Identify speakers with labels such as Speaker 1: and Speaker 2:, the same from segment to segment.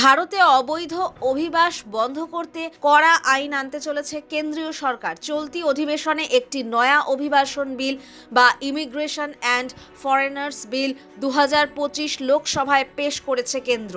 Speaker 1: ভারতে অবৈধ অভিবাস বন্ধ করতে কড়া আইন আনতে চলেছে কেন্দ্রীয় সরকার। চলতি অধিবেশনে একটি নয়া অভিবাসন বিল বা ইমিগ্রেশন অ্যান্ড ফরেনার্স বিল দু হাজার পঁচিশ লোকসভায় পেশ করেছে কেন্দ্র।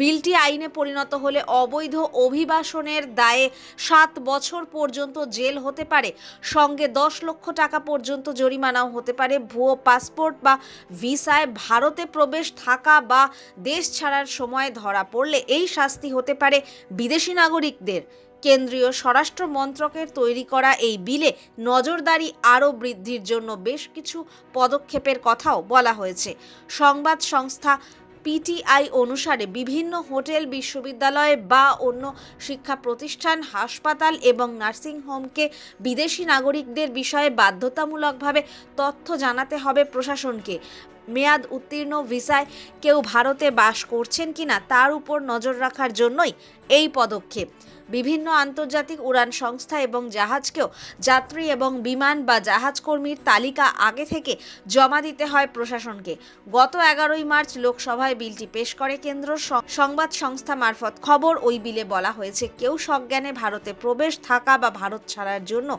Speaker 1: বিলটি আইনে পরিণত হলে অবৈধ অভিবাসনের দায়ে সাত বছর পর্যন্ত জেল হতে পারে, সঙ্গে দশ লক্ষ টাকা পর্যন্ত জরিমানাও হতে পারে। ভুয়ো পাসপোর্ট বা ভিসায় ভারতে প্রবেশ, থাকা বা দেশ ছাড়ার সময় ধরা পড়লে এই শাস্তি হতে পারে বিদেশি নাগরিকদের। কেন্দ্রীয় স্বরাষ্ট্র মন্ত্রকের তৈরি করা এই বিলে নজরদারি আরও বৃদ্ধির জন্য বেশ কিছু পদক্ষেপের কথাও বলা হয়েছে। সংবাদ সংস্থা পিটিআই অনুসারে বিভিন্ন হোটেল, বিশ্ববিদ্যালয় বা অন্য শিক্ষা প্রতিষ্ঠান, হাসপাতাল এবং নার্সিংহোমকে বিদেশি নাগরিকদের বিষয়ে বাধ্যতামূলকভাবে তথ্য জানাতে হবে প্রশাসনকে। মেয়াদ উত্তীর্ণ ভিসায় কেউ ভারতে বাস করছেন কিনা তার উপর নজর রাখার জন্যই এই পদক্ষেপ। বিভিন্ন আন্তর্জাতিক উড়ান সংস্থা এবং জাহাজকেও যাত্রী এবং বিমান বা জাহাজ কর্মীর তালিকা আগে থেকে জমা দিতে হয় প্রশাসনকে। গত এগারোই মার্চ লোকসভায় বিলটি পেশ করে কেন্দ্র সংবাদ সংস্থা মারফত। খবর ওই বিলে বলা হয়েছে, কেউ সজ্ঞানে ভারতে প্রবেশ, থাকা বা ভারত ছাড়ার জন্য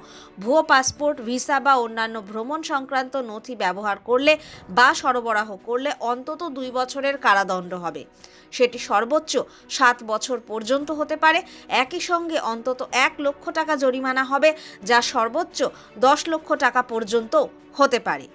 Speaker 1: ভুয়ো পাসপোর্ট, ভিসা বা অন্যান্য ভ্রমণ সংক্রান্ত নথি ব্যবহার করলে বা সরবরাহ করলে অন্তত দুই বছরের কারাদণ্ড হবে। সেটি সর্বোচ্চ সাত বছর পর্যন্ত হতে পারে। একই সঙ্গে অন্তত এক লক্ষ টাকা জরিমানা হবে, যা সর্বোচ্চ দশ লক্ষ টাকা পর্যন্ত হতে পারে।